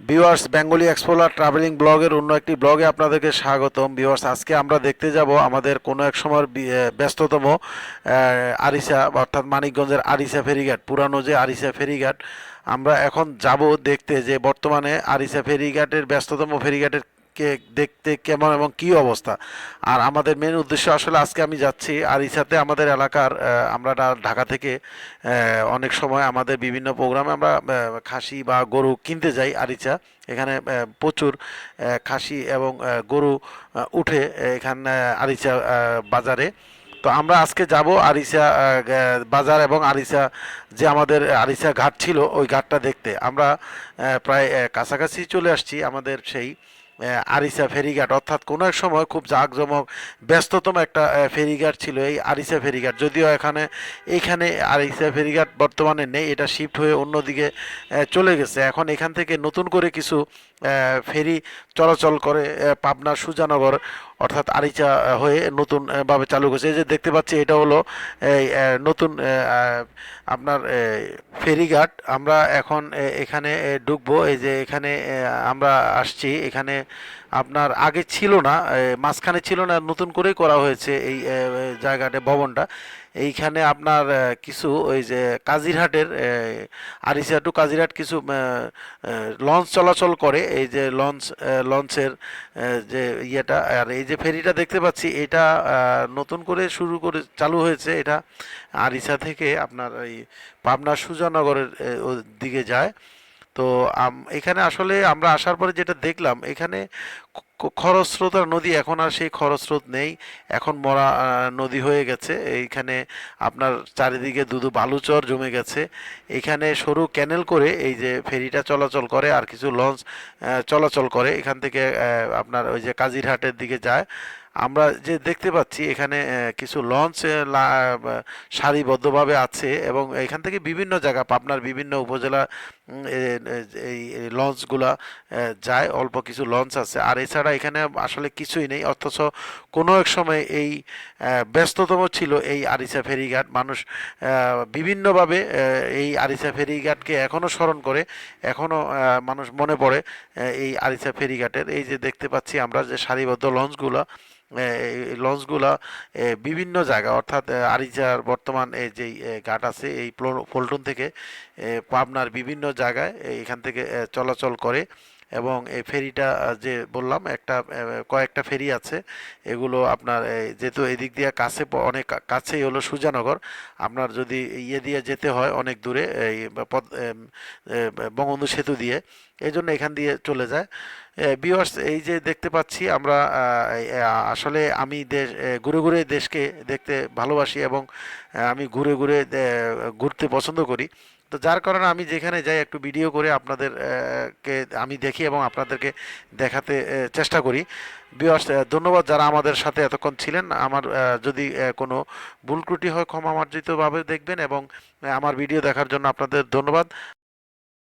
Viewers, Bengali এক্সপোলার travelling ব্লগের অন্য একটি ব্লগে আপনাদেরকে স্বাগতম। ভিউয়ার্স, আজকে আমরা দেখতে যাব আমাদের কোনো এক সময়ের ব্যস্ততম আরিসা, অর্থাৎ মানিকগঞ্জের আরিসা ফেরিঘাট, পুরানো যে আরিসা ফেরিঘাট। আমরা এখন যাব দেখতে যে বর্তমানে আরিসা ফেরিঘাটের, ব্যস্ততম ফেরিঘাটের কে দেখতে কেমন এবং কি অবস্থা? আর আমাদের মেন উদ্দেশ্য আসলে আজকে আমি যাচ্ছি আরিসাতে আমাদের এলাকার আমরা ঢাকা থেকে অনেক সময় আমাদের বিভিন্ন প্রোগ্রামে আমরা খাসি বা গরু কিনতে যাই, আরিচা। এখানে প্রচুর খাসি এবং গরু উঠে এখানে আরিচা বাজারে। তো আমরা আজকে যাব আরিসা বাজার এবং আরিসা যে আমাদের আরিসা ঘাট ছিল, ওই ঘাটটা দেখতে। আমরা প্রায় কাছাকাছি চলে আসছি আমাদের সেই আরিসা ফেরিঘাট। অর্থাৎ কোনো এক সময় খুব জাঁকজমক, ব্যস্ততম একটা ফেরিঘাট ছিল এই আরিসা ফেরিঘাট। যদিও এখানে এইখানে আরিসা ফেরিঘাট বর্তমানে নেই, এটা শিফট হয়ে অন্যদিকে চলে গেছে। এখন এখান থেকে নতুন করে কিছু ফেরি চলাচল করে পাবনা সুজানগর। অর্থাৎ আরিচা হয়ে নতুনভাবে ভাবে চালু করেছে। এই যে দেখতে পাচ্ছি, এটা হলো এই নতুন আপনার ফেরিঘাট। আমরা এখন এখানে ঢুকবো। এই যে এখানে আমরা আসছি। এখানে আপনার আগে ছিল না মাঝখানে ছিল না, নতুন করেই করা হয়েছে এই জায়গাটা, ভবনটা। এইখানে আপনার কিছু ওই যে কাজিরহাটের আহ, আরিসা টু কাজিরহাট কিছু লঞ্চ চলাচল করে। এই যে লঞ্চ লঞ্চের যে ইয়েটা আর এই যে ফেরিটা দেখতে পাচ্ছি এটা নতুন করে শুরু করে চালু হয়েছে। এটা আরিসা থেকে আপনার এই পাবনা সুজানগরের দিকে যায়। তো এখানে আসলে আমরা আসার পরে যেটা দেখলাম এখানে খরস্রোতা নদী এখন আর সেই খরস্রোত নেই। এখন মরা নদী হয়ে গেছে। এইখানে আপনার চারিদিকে দুধু বালুচর জমে গেছে। এখানে সরু ক্যানেল করে এই যে ফেরিটা চলাচল করে আর কিছু লঞ্চ চলাচল করে। এখান থেকে আপনার ওই যে কাজিরহাটের দিকে যায়। আমরা যে দেখতে পাচ্ছি এখানে কিছু লঞ্চ সারিবদ্ধভাবে আছে এবং এখান থেকে বিভিন্ন জায়গা, পাবনার বিভিন্ন উপজেলা এই লঞ্চগুলা যায়। অল্প কিছু লঞ্চ আছে। আর এছাড়া এখানে আসলে কিছুই নেই অথচ কোনো এক সময় এই ব্যস্ততম ছিল এই আরিসা ফেরিঘাট। মানুষ বিভিন্নভাবে এই আরিসা ফেরিঘাটকে এখনও স্মরণ করে এখনও মানুষ মনে পড়ে এই আরিসা ফেরিঘাটের। এই যে দেখতে পাচ্ছি আমরা যে সারিবদ্ধ লঞ্চগুলো লঞ্চগুলা বিভিন্ন জায়গা অর্থাৎ আহ, আরিচার বর্তমান এই যে ঘাট আছে এই প্লো- পল্টন থেকে পাবনার বিভিন্ন জায়গায় এখান থেকে চলাচল করে। এবং এই ফেরিটা যে বললাম, একটা কয়েকটা ফেরি আছে। এগুলো আপনার যেহেতু এদিক দিয়ে কাছে অনেক কাছেই হলো সুজানগর, আপনার যদি ইয়ে দিয়ে যেতে হয় অনেক দূরে, এই বঙ্গবন্ধু সেতু দিয়ে এই জন্য এখান দিয়ে চলে যায়। বিওয়ার্স এই যে দেখতে পাচ্ছি আমরা আসলে আমি দেশ ঘুরে ঘুরে দেশকে দেখতে ভালোবাসি এবং আমি ঘুরে ঘুরে ঘুরতে পছন্দ করি। তো যার কারণে আমি যেখানে যাই একটু ভিডিও করে আপনাদের আহ, কে আমি দেখি এবং আপনাদেরকে দেখাতে চেষ্টা করি। বিওয়ার্স ধন্যবাদ যারা আমাদের সাথে এতক্ষণ ছিলেন। আমার যদি কোনো ভুল ত্রুটি হয় ক্ষমা মার্জিতভাবে দেখবেন এবং আমার ভিডিও দেখার জন্য আপনাদের ধন্যবাদ।